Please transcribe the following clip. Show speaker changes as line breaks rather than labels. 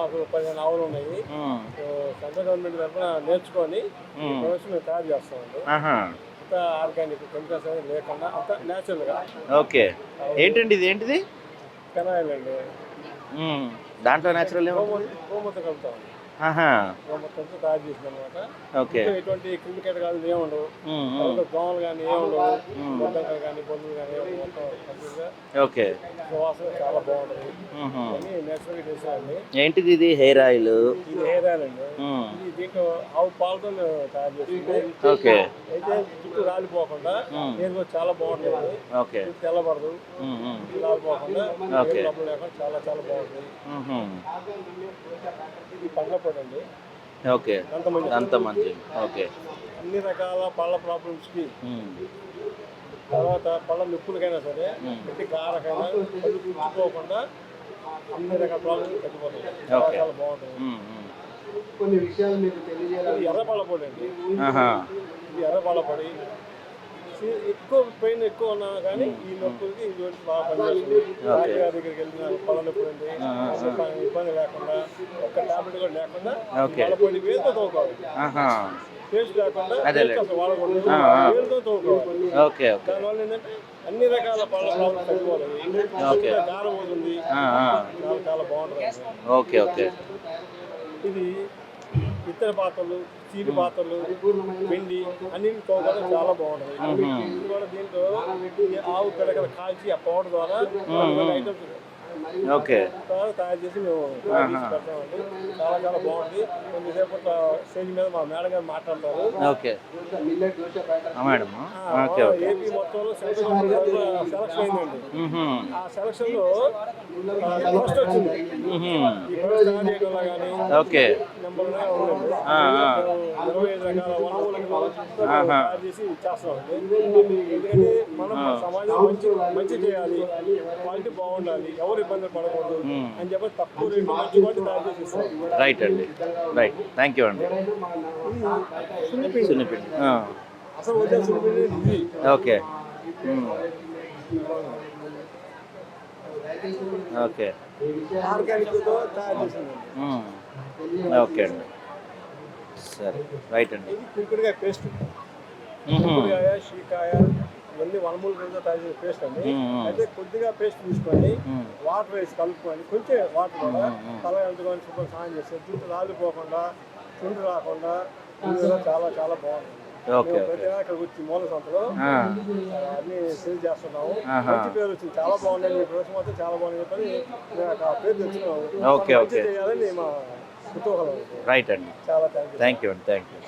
మాకు పదిహేను ఆవులు ఉన్నాయి. సెంట్రల్ గవర్నమెంట్ తరఫున నేర్చుకొని
ఉమ్.
ప్రొడక్ట్స్ మేము తయారు చేస్తామండి. అంత ఆర్గానిక్ కెమికల్స్ అనేది లేకుండా అంత న్యాచురల్గా
ఓకే. ఏంటండి ఇది? ఏంటిది?
పెనాయిల్ అండి.
దాంట్లో న్యాచురల్ ఏమో
గోమూత గోమూత కలుపుతామండి.
ఆహా.
గోమూతంతో తయారు చేసిన అనమాట
ఓకే
ఎటువంటి క్రిమి కీటకాలు ఏముండవు దోమలు కానీ ఏముండవు బొద్దంకలు కానీ బొల్లులు కానీ మొత్తం
ఓకే.
సువాసన చాలా బాగుంటుంది. అని
ఏంటిది ఇది? Hair oil?
ఇది హెయిర్ ఆయిల్ అండి. ఇది దీంట్లో ఆవు పాలతో తయారు చేసింది
ఓకే.
అయితే జుట్టు రాలిపోకుండా గ్రోత్ చాలా బాగుంటుంది.
ఓకే.
తెల్లబడదు. రాలిపోకుండా లేకుండా చాలా చాలా బాగుంటుంది. ఇది పండ్ల అండి
ఓకే. అంత మంచి ఓకే.
అన్ని రకాల పళ్ళ ప్రాబ్లమ్స్కి తర్వాత పళ్ళ నొప్పులకైనా సరే ప్రతి కారకైనా పళ్ళు పుచ్చుకోకుండా అన్ని రకాల ప్రాబ్లమ్స్
ఓకే.
చాలా బాగుంటుంది.
ఉమ్, ఉమ్.
ఇది ఎర్రపళ్ళ పొడి అండి.
ఆహా.
ఇది ఎర్రపళ్ళ పొడి. ఎక్కువ పెయిన్ ఎక్కువ ఉన్నా కానీ ఈ నొప్పులకి ఇది వచ్చి బాగా పనిచేస్తుంది దగ్గరికి వెళ్ళిన పళ్ళ నొప్పులు ఉంది ఇబ్బంది- ఇబ్బంది లేకుండా ఒక్క టాబ్లెట్ కూడా లేకుండా వేలుతో తోడుకోవాలి
ఆహా.
పేస్ట్ లేకుండా వాడకూడదు. వేలుతో దానివల్ల ఏంటంటే అన్ని రకాల పళ్ళ ప్రాబ్లమ్స్ తగ్గిపోతుంది బాగుంటుంది.
ఓకే ఓకే
ఇది ఇతర పాత్రలు చీలి పాత్రలు పిండి అన్ని తోగడం చాలా బాగుంటుంది. ఇది కూడా దీంట్లో ఆవు పిడకలు కాల్చి ఆ పౌడర్ ద్వారా ఐటమ్స్
ఓకే.
తయారు చేసి మేము పెడతామండి. చాలా చాలా బాగుంది. స్టేజ్ మీద మా మేడం గారు మాట్లాడతారు.
Okay. Madam okay okay.
AP మొత్తంలో సెలక్షన్ సెలక్షన్ అయిందండి. ఆ సెలక్షన్లో ఫస్ట్ వచ్చింది.
ఓకే.
నెంబర్. ఇరవై ఐదు రకాల వనరులను తయారు చేసి ఇచ్చేస్తామండి ఎందుకంటే మనం సమాజం మంచి మంచి చేయాలి. క్వాలిటీ బాగుండాలి. ఎవరు ఇబ్బందులు పడకూడదు అని చెప్పి తక్కువ రేటు మంచి క్వాలిటీ తయారు చేసి ఇస్తాం
రైట్ అండి. రైట్. థ్యాంక్ యూ అండి.
సున్నిపిండి. అసలు వచ్చే సున్నిపిండి ఇది.
ఓకే. ఓకే.
తయారు చేసిందండి.
ఓకే అండి. సరే. రైట్ అండి.
ఇది పేస్ట్.
మ్హూ.
కుంకుడుకాయ షీకాయ ఇవన్నీ వనమూల గింజ తయారు చేసిన పేస్ట్ అండి. అయితే కొద్దిగా పేస్ట్ తీసుకొని. వాటర్ వేసి కలుపుకొని కొంచెం వాటర్ కూడా తల ఎంటుకొని శుభ్రం స్నానం చేస్తే జుట్టు రాలిపోకుండా చుండ్రు రాకుండా చాలా చాలా బాగుంటుంది.
ఓకే
మేము
ఓకే.
ప్రతి ఇక్కడ వచ్చి మూల సంతలో
ఆ,
అన్ని సేల్ చేస్తున్నాము. మంచి పేరు వచ్చింది. చాలా బాగుంది మీ ప్రొడక్ట్స్ మొత్తం చాలా బాగుంది చెప్పని పేరు తెచ్చుకున్నాము. చేయాలని మా కుతూహలం.
రైట్ అండి.
చాలా థ్యాంక్ యూ
థ్యాంక్ యూ అండి. Thank you